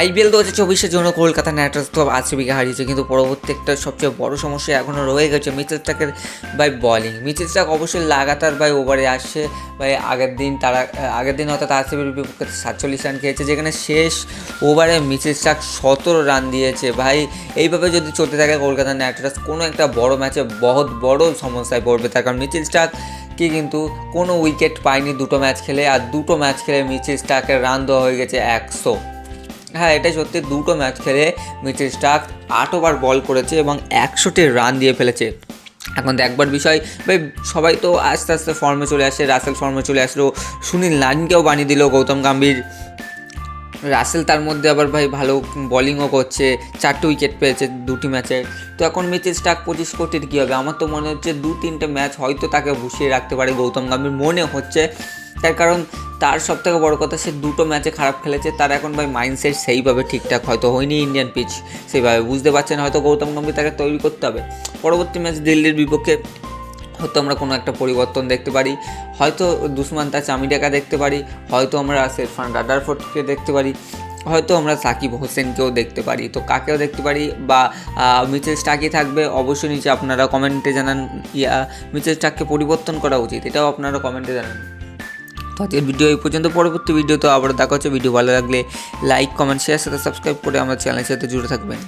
IPL দু হাজার চব্বিশের জন্য কলকাতা নাইট রাইডার্স তো আরসিবিকে হারিয়েছে, কিন্তু পরবর্তী একটা সবচেয়ে বড় সমস্যা এখনও রয়ে গেছে মিচেল স্টাকের বাই বলিং মিচেল স্টাক অবশ্যই লাগাতার বাই ওভারে আসছে বাই আগের দিন তারা আগের দিন অর্থাৎ আরসিবির বিপক্ষে সাতচল্লিশ রান খেয়েছে, যেখানে শেষ ওভারে মিচেল স্টাক সতেরো রান দিয়েছে। ভাই, এইভাবে যদি চলতে থাকে কলকাতা নাইট রাইডার্স কোনো একটা বড় ম্যাচে বহুত বড় সমস্যায় পড়বে তার, কারণ মিচেল স্টাক কি কিন্তু কোনো উইকেট পায়নি দুটো ম্যাচ খেলে, আর দুটো ম্যাচ খেলে মিচেল স্টাকের রান দেওয়া হয়ে গেছে একশো। হ্যাঁ এটাই সত্যি দুটো ম্যাচ খেলে মিচেল স্টার্ক আট ওভার বল করেছে এবং একশোটি রান দিয়ে ফেলেছে। এখন দেখবার বিষয়, ভাই, সবাই তো আস্তে আস্তে ফর্মে চলে আসে, রাসেল ফর্মে চলে আসলো, সুনীল নারিনকেও বানিয়ে দিল, গৌতম গম্ভীর। রাসেল তার মধ্যে আবার, ভাই, ভালো বলিংও করছে, চারটে উইকেট পেয়েছে দুটি ম্যাচে। তো এখন মিচেল স্টাক পঁচিশ কোটির কী হবে? আমার তো মনে হচ্ছে দু তিনটে ম্যাচ হয়তো তাকে বসিয়ে রাখতে পারে গৌতম গাম্ভীর। মনে হচ্ছে তার কারণ তার সব থেকে বড় কথা, সে দুটো ম্যাচে খারাপ খেলেছে। তার এখন ভাই মাইন্ডসেট সেইভাবে ঠিকঠাক হয়তো হয়নি ইন্ডিয়ান পিচ সেইভাবে বুঝতে পারছেন হয়তো গৌতম গম্ভীর তাকে তৈরি করতে হবে। পরবর্তী ম্যাচ দিল্লির বিপক্ষে হয়তো আমরা কোনো একটা পরিবর্তন দেখতে পারি। হয়তো দুসমান তার চামিডাকা দেখতে পারি। হয়তো আমরা সেরফান রাডারফোর্ডকে দেখতে পারি। হয়তো আমরা সাকিব হোসেনকেও দেখতে পারি। তো কাকেও দেখতে পারি বা মিচেল স্টাকই থাকবে। অবশ্যই নিচে আপনারা কমেন্টে জানান। ইয়া, মিচেল স্টাককে পরিবর্তন করা উচিত। এটাও আপনারা কমেন্টে জানান। তো আজকের ভিডিও এই পর্যন্ত। পরবর্তী ভিডিও তো আবার দেখা হচ্ছে। ভিডিও ভালো লাগলে লাইক কমেন্ট শেয়ার সাথে সাবস্ক্রাইব করে আমার চ্যানেলের সাথে জুড়ে থাকবেন।